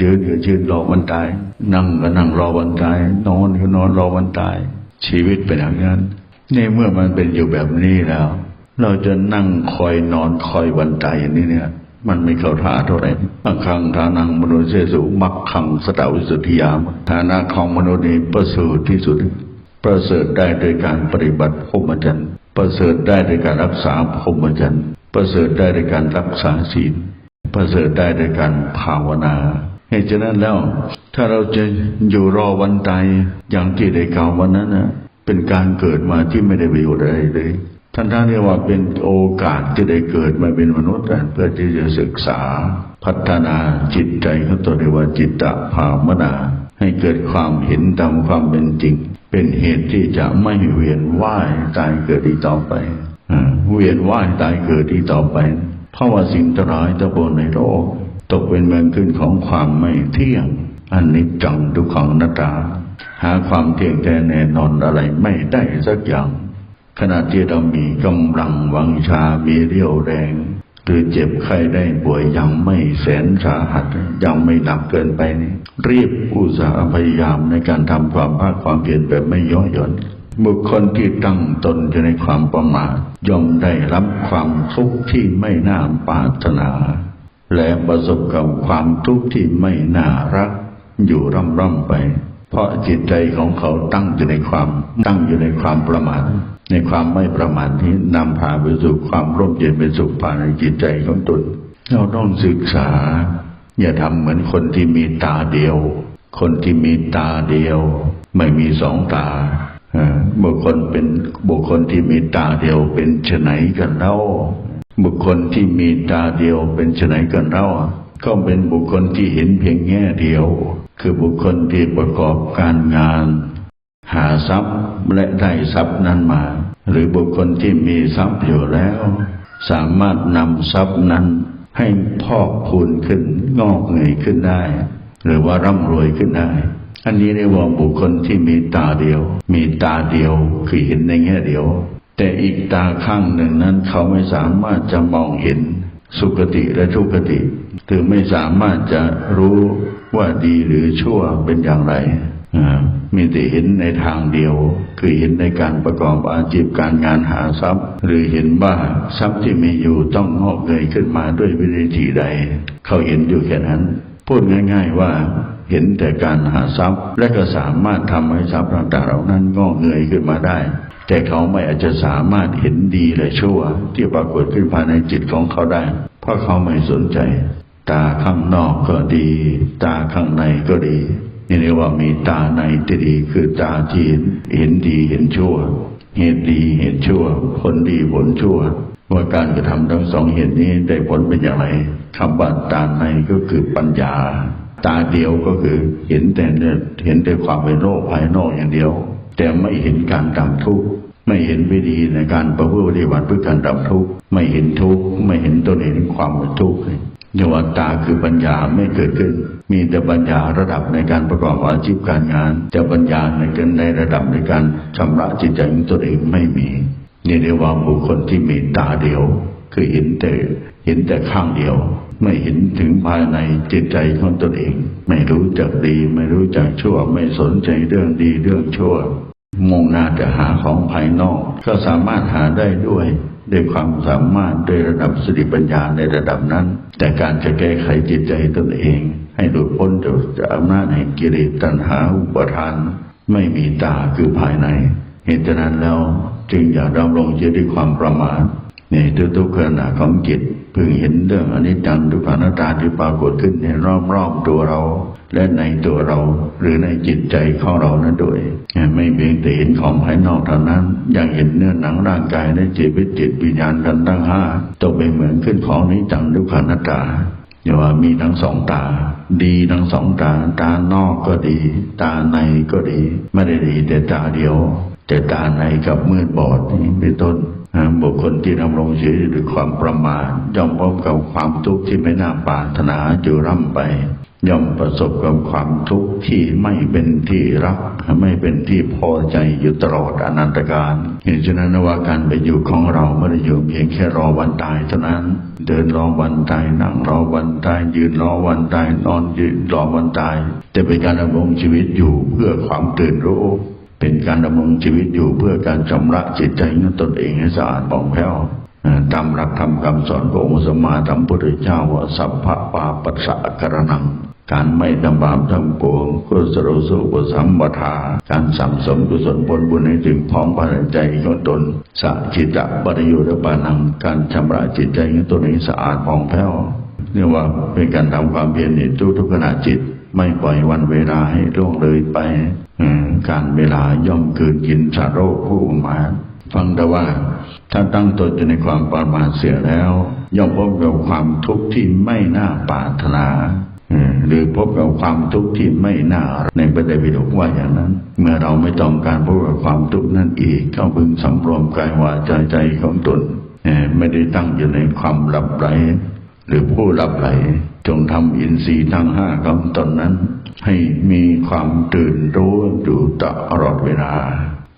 ยืนก็ยืนรอวันตาย นั่งก็นั่งรอวันตาย นอนก็นอนรอวันตาย ชีวิตเป็นอย่างนั้นในเมื่อมันเป็นอยู่แบบนี้แล้ว เราจะนั่งคอยนอนคอยวันตายอย่างนี้เนี่ย มันไม่เข้าท่าเท่าไหร่บางครั้งฐานังมนุษย์เสสุมักขังสตาวิสุทธิยามฐานะของมนุษย์นี้ประเสริฐที่สุด ประเสริฐได้โดยการปฏิบัติพรหมจรรย์ประเสริฐได้โดยการรักษาพรหมจรรย์ประเสริฐได้โดยการรักษาศีลประเสริฐได้โดยการภาวนา เหตุฉะนั้นแล้ว ถ้าเราจะอยู่รอวันตายอย่างที่ได้กล่าววันนั้นนะเป็นการเกิดมาที่ไม่ได้ประโยชน์อะไรเลยท่านท่านเรียกว่าเป็นโอกาสที่ได้เกิดมาเป็นมนุษย์เพื่อที่จะศึกษาพัฒนาจิตใจของตัวเรียกว่าจิตตภาวนา ให้เกิดความเห็นตามความเป็นจริง เป็นเหตุที่จะไม่เวียนว่ายตายเกิดอีกต่อไปอเวียนว่ายตายเกิดอีกต่อไป เพราะว่าสิ่งทั้งหลายทั้งปวงในโลก ตกเป็นเมืองขึ้นของความไม่เที่ยงอันนิจจังทุกขังนัตตา หาความเที่ยงแท้แน่นอนอะไรไม่ได้สักอย่าง ขณะที่เรามีกำลังวังชา มีเรี่ยวแรง หรือเจ็บไข้ได้ป่วยยังไม่แสนสาหัส ยังไม่หนักเกินไปนี่รีบอุตสาห์พยายามในการทำความภาคความเพียรแบบไม่ย่อหย่อนบุคคลที่ตั้งตนอยู่ในความประมาทย่อมได้รับความทุกข์ที่ไม่น่าปรารถนา และประสบกับความทุกข์ที่ไม่น่ารัก อยู่ร่ำร่ำไป เพราะจิตใจของเขาตั้งอยู่ในความ ตั้งอยู่ในความประมาทในความไม่ประมาทนี้นำพาไปสู่ความร่มเย็นเป็นสุขภายในจิตใจของตนเราต้องศึกษา อย่าทำเหมือนคนที่มีตาเดียว คนที่มีตาเดียว ไม่มีสองตาบุคคลเป็นบุคคลที่มีตาเดียวเป็นไฉนกันเล่า บุคคลที่มีตาเดียวเป็นไฉนกันเล่าก็เป็นบุคคลที่เห็นเพียงแง่เดียว คือบุคคลที่ประกอบการงาน หาทรัพย์และได้ทรัพย์นั้นมา หรือบุคคลที่มีทรัพย์อยู่แล้ว สามารถนำทรัพย์นั้นให้พอกพูนขึ้นงอกเงยขึ้นได้ หรือว่าร่ำรวยขึ้นได้ อันนี้เรียกว่าบุคคลที่มีตาเดียว มีตาเดียวคือเห็นในแง่เดียว แต่อีกตาข้างหนึ่งนั้น เขาไม่สามารถจะมองเห็นสุคติและทุกขติคือไม่สามารถจะรู้ว่าดีหรือชั่วเป็นอย่างไรมีแต่เห็นในทางเดียว คือเห็นในการประกอบอาชีพการงานหาทรัพย์ หรือเห็นว่าทรัพย์ที่มีอยู่ต้องงอกเงยขึ้นมาด้วยวิธีใด เขาเห็นอยู่แค่นั้น พูดง่าย ๆว่าเห็นแต่การหาทรัพย์ และก็สามารถทำให้ทรัพย์ต่างๆเหล่านั้นงอกเงยขึ้นมาได้ แต่เขาไม่อาจจะสามารถเห็นดีและชั่ว ที่ปรากฏขึ้นภายในจิตของเขาได้ เพราะเขาไม่สนใจ ตาข้างนอกก็ดี ตาข้างในก็ดีนี่เรียกว่ามีตาในที่ดีคือตาที่เห็นดีเห็นชั่ว เหตุดีเหตุชั่ว ผลดีผลชั่ว ว่าการกระทำทั้งสองเหตุนี้ได้ผลเป็นอย่างไรคำว่าตาในก็คือปัญญา ตาเดียวก็คือเห็นแต่เนื้อเห็นแต่ความเป็นโลกภายนอกอย่างเดียว แต่ไม่เห็นการดับทุกข์ ไม่เห็นวิธีในการประพฤติปฏิบัติเพื่อการดับทุกข์ไม่เห็นทุกข์ไม่เห็นตนเองความเป็นทุกข์เนี่ยว่าตาคือปัญญาไม่เกิดขึ้น มีแต่ปัญญาระดับในการประกอบอาชีพการงานแต่ปัญญาในการในระดับในการชำระจิตใจของตนเองไม่มีนี่เรียกว่าบุคคลที่มีตาเดียว คือเห็นแต่เห็นแต่ข้างเดียว ไม่เห็นถึงภายในจิตใจของตนเอง ไม่รู้จักดี ไม่รู้จักชั่ว ไม่สนใจเรื่องดีเรื่องชั่ว มุ่งหน้าจะหาของภายนอก ก็สามารถหาได้ด้วยด้วยความสามารถด้วยระดับสติปัญญาในระดับนั้น แต่การจะแก้ไขจิตใจตนเอง ให้หลุดพ้นจากอำนาจแห่งกิเลสตัณหาอุปทาน ไม่มีตาคือภายใน เหตุนั้นแล้วจึงอย่าดำรงจิตด้วยความประมาทในทุกๆขณะของจิตพึงเห็นเรื่องอนิจจังทุกขังนัตตาที่ปรากฏขึ้นในรอบๆตัวเรา และในตัวเราหรือในจิตใจของเรานั้นด้วย ไม่เพียงแต่เห็นของภายนอกเท่านั้น ยังเห็นเนื้อหนังร่างกายและจิตวิจิตวิญญาณกันทั้งห้าตกไปเหมือนขึ้นของนิจจังทุกขังอนัตตาอย่าว่ามีทั้งสองตา ดีทั้งสองตา ตานอกก็ดี ตาในก็ดี ไม่ได้ดีแต่ตาเดียว แต่ตาในกับมืดบอดนี่เป็นต้น บุคคลที่ดำรงชีวิตด้วยความประมาทย่อมพบกับความทุกข์ที่ไม่น่าปรารถนาอยู่ร่ำไป ย่อมประสบกับความทุกข์ที่ไม่เป็นที่รัก ไม่เป็นที่พอใจอยู่ตลอดอนันตการเหตุฉะนั้นว่าการไปอยู่ของเราไม่ได้อยู่เพียงแค่รอวันตายเท่านั้น เดินรอวันตายนั่งรอวันตายยืนรอวันตายนอนยืนรอวันตายแต่เป็นการดำรงชีวิตอยู่เพื่อความตื่นรู้ เป็นการดำรงชีวิตอยู่เพื่อการชำระจิตใจของตนเองให้สะอาดผ่องแผ้วตามหลักธรรมคำสอนขององค์สมมาธรรมพุทธเจ้าว่าสัพพะปาปัสสะกรนัง การไม่ทำบาปทำปวงกุศลสุปสัมปทา การสั่งสมกุศลผลบุญให้ถึงพร้อมภายในใจของตนสัจิตะปริโยชปานัง การชำระจิตใจของตนให้สะอาดผ่องแผ้ว เรียกว่าเป็นการทำความเพียรในทุกทุกขณะจิต ไม่ปล่อยวันเวลาให้ล่วงเลยไปการเวลาย่อมเกิดกินสารโรคผู้มาฟังแต่ว่า ถ้าตั้งตนอยู่ในความประมาทเสียแล้ว ย่อมพบกับความทุกข์ที่ไม่น่าปรารถนาหรือพบกับความทุกข์ที่ไม่น่าในพระไตรปิฎกว่าอย่างนั้น เมื่อเราไม่ต้องการพบกับความทุกข์นั่นอีกก็พึงสำรวมกายวาจาใจของตนไม่ได้ตั้งอยู่ในความหลับไหล หรือผู้หลับไหลจงทำอินทรีย์ทั้งห้าของตนนั้น ให้มีความตื่นรู้อยู่ตลอดเวลา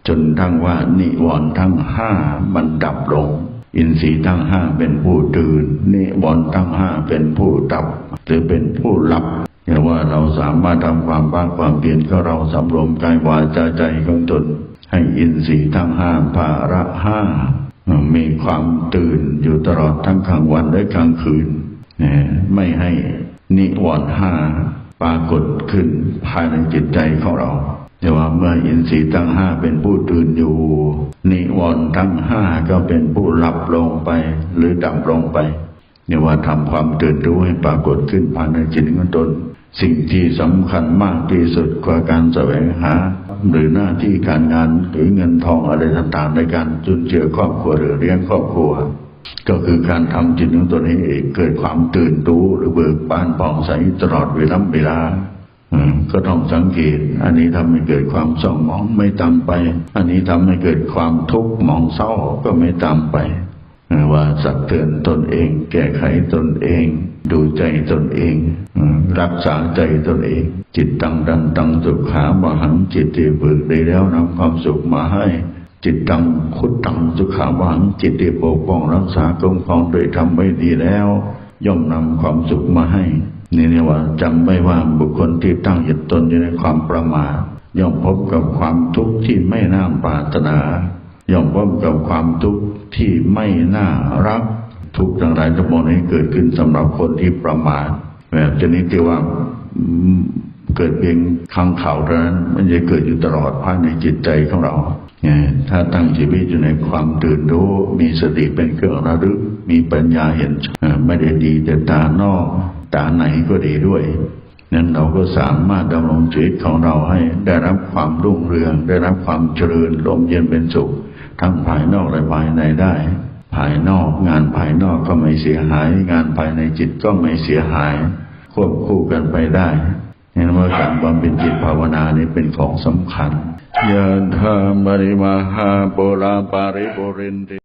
จนทั้งว่านิวรณ์ทั้งห้ามันดับลง อินทรีย์ทั้งห้าเป็นผู้ตื่น นิวรณ์ทั้งห้าเป็นผู้ดับ หรือเป็นผู้หลับอย่าว่าเราสามารถทำความบ้าความเพียรก็เราสำรวมกายวาจาใจของตนให้อินทรีย์ทั้งห้าภาระห้า มีความตื่นอยู่ตลอดทั้งกลางวันและกลางคืน ไม่ให้นิวรณ์ห้าปรากฏขึ้นภายในจิตใจของเราแต่ว่าเมื่ออินทรีย์ทั้งห้าเป็นผู้ตื่นอยู่ นิวรณ์ทั้งห้าก็เป็นผู้หลับลงไปหรือดับลงไปเนี่ยว่าทำความตื่นรู้ให้ปรากฏขึ้นภายในจิตของตน สิ่งที่สำคัญมากที่สุดกว่าการแสวงหา หรือหน้าที่การงานหรือเงินทองอะไรต่างๆ ในการจุนเจือครอบครัวหรือเลี้ยงครอบครัว ก็คือการทำจิตของตนให้เกิดความตื่นรู้หรือเบิกบานผ่องใสตลอดเวลาเวลาก็ต้องสังเกต อันนี้ทำให้เกิดความเศร้าหมองไม่ตามไป อันนี้ทำให้เกิดความทุกข์หมองเศร้าก็ไม่ตามไปว่าสักเตือนตนเอง แก้ไขตนเอง ดูใจตนเอง รักษาใจตนเอง จิตตังดันตังสุขาบหังจิตที่ฝึกได้แล้วนำความสุขมาให้ จิตตังคุดตังสุขาบหังจิตที่ปกป้องรักษาคุ้มครองโดยทำไว้ดีแล้ว ย่อมนำความสุขมาให้นี่เรียกว่าจำไว้ว่าบุคคลที่ตั้งยึดตนอยู่ในความประมาทย่อมพบกับความทุกข์ที่ไม่น่าปรารถนา ย่อมพบกับความทุกข์ที่ไม่น่ารัก ทุกข์ทั้งหลายทั้งมวลนี้เกิดขึ้นสำหรับคนที่ประมาทแบบชนิดที่ว่าเกิดเพียงครั้งข่าวเท่านั้นมันจะเกิดอยู่ตลอดภายในจิตใจของเราถ้าตั้งชีวิตอยู่ในความตื่นรู้มีสติเป็นเครื่องระลึกมีปัญญาเห็นไม่ได้ดีแต่ตานอกตาไหนก็ดีด้วยนั้นเราก็สามารถดำรงชีวิตของเราให้ได้รับความรุ่งเรือง ได้รับความเจริญลมเย็นเป็นสุข ทั้งภายนอกและภายในได้ ภายนอก งานภายนอกก็ไม่เสียหาย งานภายในจิตก็ไม่เสียหาย ควบคู่กันไปได้เห็นว่าการบำเพ็ญจิตภาวนานี้เป็นของสำคัญยะธามริมหาโปราปาริปุเรนติ